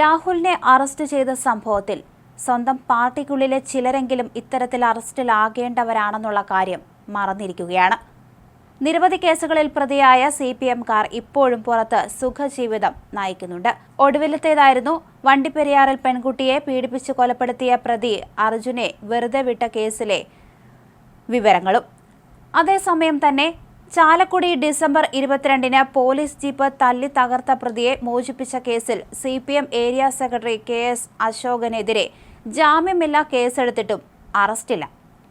രാഹുലിനെ അറസ്റ്റ് ചെയ്ത സംഭവത്തിൽ സ്വന്തം പാർട്ടിക്കുള്ളിലെ ചിലരെങ്കിലും ഇത്തരത്തിൽ അറസ്റ്റിലാകേണ്ടവരാണെന്നുള്ള കാര്യം മറന്നിരിക്കുകയാണ്. നിരവധി കേസുകളിൽ പ്രതിയായ സി പി എംകാർ ഇപ്പോഴും പുറത്ത് സുഖജീവിതം നയിക്കുന്നുണ്ട്. ഒടുവിലത്തേതായിരുന്നു വണ്ടിപ്പെരിയാറിൽ പെൺകുട്ടിയെ പീഡിപ്പിച്ച് കൊലപ്പെടുത്തിയ പ്രതി അർജുനെ വെറുതെ വിട്ട കേസിലെ വിവരങ്ങളും. അതേസമയം തന്നെ ചാലക്കുടി ഡിസംബർ ഇരുപത്തിരണ്ടിന് പോലീസ് ജീപ്പ് തല്ലി തകർത്ത പ്രതിയെ മോചിപ്പിച്ച കേസിൽ C P M area secretary K S അശോകനെതിരെ ജാമ്യമില്ലാ കേസെടുത്തിട്ടും അറസ്റ്റില്ല.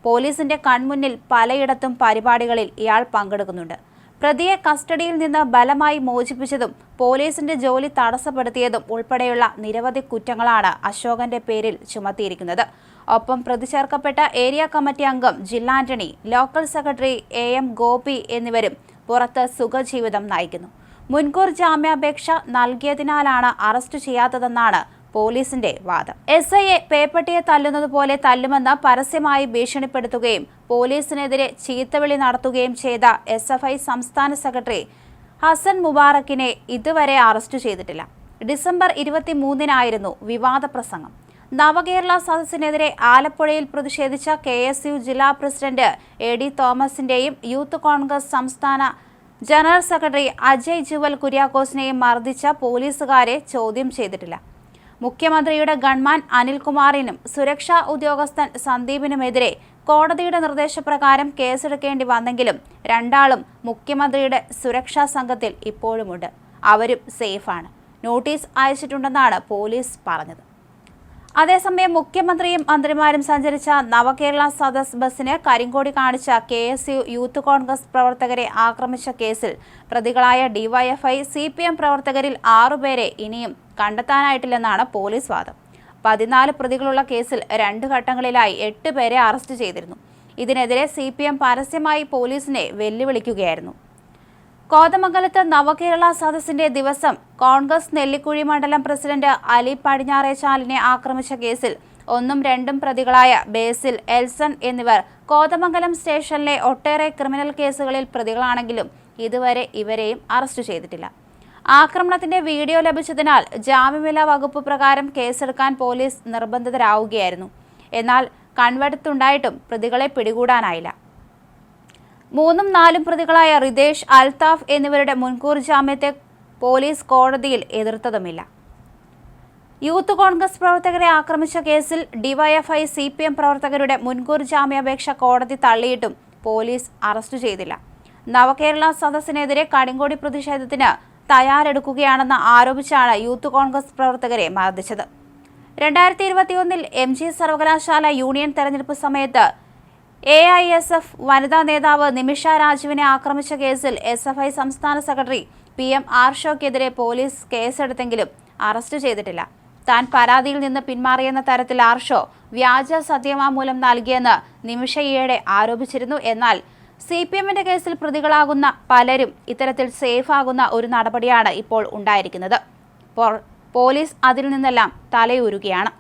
പോലീസിന്റെ കൺമുന്നിൽ പലയിടത്തും പരിപാടികളിൽ ഇയാൾ പങ്കെടുക്കുന്നുണ്ട്. പ്രതിയെ കസ്റ്റഡിയിൽ നിന്ന് ബലമായി മോചിപ്പിച്ചതും പോലീസിന്റെ ജോലി തടസ്സപ്പെടുത്തിയതും ഉൾപ്പെടെയുള്ള നിരവധി കുറ്റങ്ങളാണ് അശോകന്റെ പേരിൽ ചുമത്തിയിരിക്കുന്നത്. ഒപ്പം പ്രതിചേർക്കപ്പെട്ട ഏരിയ കമ്മിറ്റി അംഗം ജില്ലാ Antony local secretary A M Gopi എന്നിവരും പുറത്ത് സുഖജീവിതം നയിക്കുന്നു. മുൻകൂർ ജാമ്യാപേക്ഷ നൽകിയതിനാലാണ് അറസ്റ്റ് ചെയ്യാത്തതെന്നാണ് പോലീസിന്റെ വാദം. എസ് ഐയെ പേപ്പട്ടിയെ തല്ലുന്നത് പോലെ തല്ലുമെന്ന് പരസ്യമായി ഭീഷണിപ്പെടുത്തുകയും പോലീസിനെതിരെ ചീത്തവിളി നടത്തുകയും ചെയ്ത എസ് എഫ് ഐ സംസ്ഥാന സെക്രട്ടറി ഹസൻ മുബാറക്കിനെ ഇതുവരെ അറസ്റ്റ് ചെയ്തിട്ടില്ല. ഡിസംബർ ഇരുപത്തിമൂന്നിനായിരുന്നു വിവാദ പ്രസംഗം. നവകേരള സദസ്സിനെതിരെ ആലപ്പുഴയിൽ പ്രതിഷേധിച്ച കെ എസ് യു ജില്ലാ പ്രസിഡന്റ് എ ഡി തോമസിന്റെയും യൂത്ത് കോൺഗ്രസ് സംസ്ഥാന ജനറൽ സെക്രട്ടറി അജയ് ജുവൽ കുര്യാക്കോസിനെയും മർദ്ദിച്ച പോലീസുകാരെ ചോദ്യം ചെയ്തിട്ടില്ല. മുഖ്യമന്ത്രിയുടെ ഗൺമാൻ അനിൽകുമാറിനും സുരക്ഷാ ഉദ്യോഗസ്ഥൻ സന്ദീപിനുമെതിരെ കോടതിയുടെ നിർദ്ദേശപ്രകാരം കേസെടുക്കേണ്ടി വന്നെങ്കിലും രണ്ടാളും മുഖ്യമന്ത്രിയുടെ സുരക്ഷാ സംഘത്തിൽ ഇപ്പോഴുമുണ്ട്. അവരും സേഫാണ്. നോട്ടീസ് അയച്ചിട്ടുണ്ടെന്നാണ് പോലീസ് പറഞ്ഞത്. അതേസമയം മുഖ്യമന്ത്രിയും മന്ത്രിമാരും സഞ്ചരിച്ച നവകേരള സദസ് ബസിന് കരിങ്കോടി കാണിച്ച K S U Youth Congress പ്രവർത്തകരെ ആക്രമിച്ച കേസിൽ പ്രതികളായ ഡിവൈഎഫ്ഐ സി പി എം പ്രവർത്തകരിൽ ആറുപേരെ ഇനിയും കണ്ടെത്താനായിട്ടില്ലെന്നാണ് പോലീസ് വാദം. പതിനാല് പ്രതികളുള്ള കേസിൽ രണ്ട് ഘട്ടങ്ങളിലായി എട്ട് പേരെ അറസ്റ്റ് ചെയ്തിരുന്നു. ഇതിനെതിരെ സി പി എം പരസ്യമായി പോലീസിനെ വെല്ലുവിളിക്കുകയായിരുന്നു. കോതമംഗലത്ത് നവകേരള സദസ്സിന്റെ ദിവസം കോൺഗ്രസ് നെല്ലിക്കുഴി മണ്ഡലം പ്രസിഡന്റ് അലി പടിഞ്ഞാറേച്ചാലിനെ ആക്രമിച്ച കേസിൽ ഒന്നും രണ്ടും പ്രതികളായ ബേസിൽ എൽസൺ എന്നിവർ കോതമംഗലം സ്റ്റേഷനിലെ ഒട്ടേറെ ക്രിമിനൽ കേസുകളിൽ പ്രതികളാണെങ്കിലും ഇതുവരെ ഇവരെയും അറസ്റ്റ് ചെയ്തിട്ടില്ല. ആക്രമണത്തിന്റെ വീഡിയോ ലഭിച്ചതിനാൽ ജാമ്യമില വകുപ്പ് പ്രകാരം കേസെടുക്കാൻ പോലീസ് നിർബന്ധിതരാവുകയായിരുന്നു. എന്നാൽ കൺവെടുത്തുണ്ടായിട്ടും പ്രതികളെ പിടികൂടാനായില്ല. മൂന്നും നാലും പ്രതികളായ റിതേഷ് അൽതാഫ് എന്നിവരുടെ മുൻകൂർ ജാമ്യത്തെ പോലീസ് കോടതിയിൽ എതിർത്തതുമില്ല. യൂത്ത് കോൺഗ്രസ് പ്രവർത്തകരെ ആക്രമിച്ച കേസിൽ ഡിവൈഎഫ്ഐ സി പി എം പ്രവർത്തകരുടെ മുൻകൂർ ജാമ്യാപേക്ഷ കോടതി തള്ളിയിട്ടും പോലീസ് അറസ്റ്റ് ചെയ്തില്ല. നവകേരള സദസ്സിനെതിരെ കടിങ്കോടി പ്രതിഷേധത്തിന് തയ്യാറെടുക്കുകയാണെന്ന് ആരോപിച്ചാണ് യൂത്ത് കോൺഗ്രസ് പ്രവർത്തകരെ മർദ്ദിച്ചത്. രണ്ടായിരത്തി ഇരുപത്തിയൊന്നിൽ എം ജി സർവകലാശാല യൂണിയൻ തെരഞ്ഞെടുപ്പ് സമയത്ത് എ ഐ എസ് എഫ് വനിതാ നേതാവ് നിമിഷ രാജുവിനെ ആക്രമിച്ച കേസിൽ എസ് എഫ് ഐ സംസ്ഥാന സെക്രട്ടറി പി എം ആർഷോക്കെതിരെ പോലീസ് കേസെടുത്തെങ്കിലും അറസ്റ്റ് ചെയ്തിട്ടില്ല. താൻ പരാതിയിൽ നിന്ന് പിന്മാറിയെന്ന തരത്തിൽ ആർഷോ വ്യാജ സത്യവാങ്മൂലം നൽകിയെന്ന് നിമിഷ ഈയിടെ ആരോപിച്ചിരുന്നു. എന്നാൽ സി പി എമ്മിന്റെ കേസിൽ പ്രതികളാകുന്ന പലരും ഇത്തരത്തിൽ സേഫാകുന്ന ഒരു നടപടിയാണ് ഇപ്പോൾ ഉണ്ടായിരിക്കുന്നത്. പോലീസ് അതിൽ നിന്നെല്ലാം തലയൂരുകയാണ്.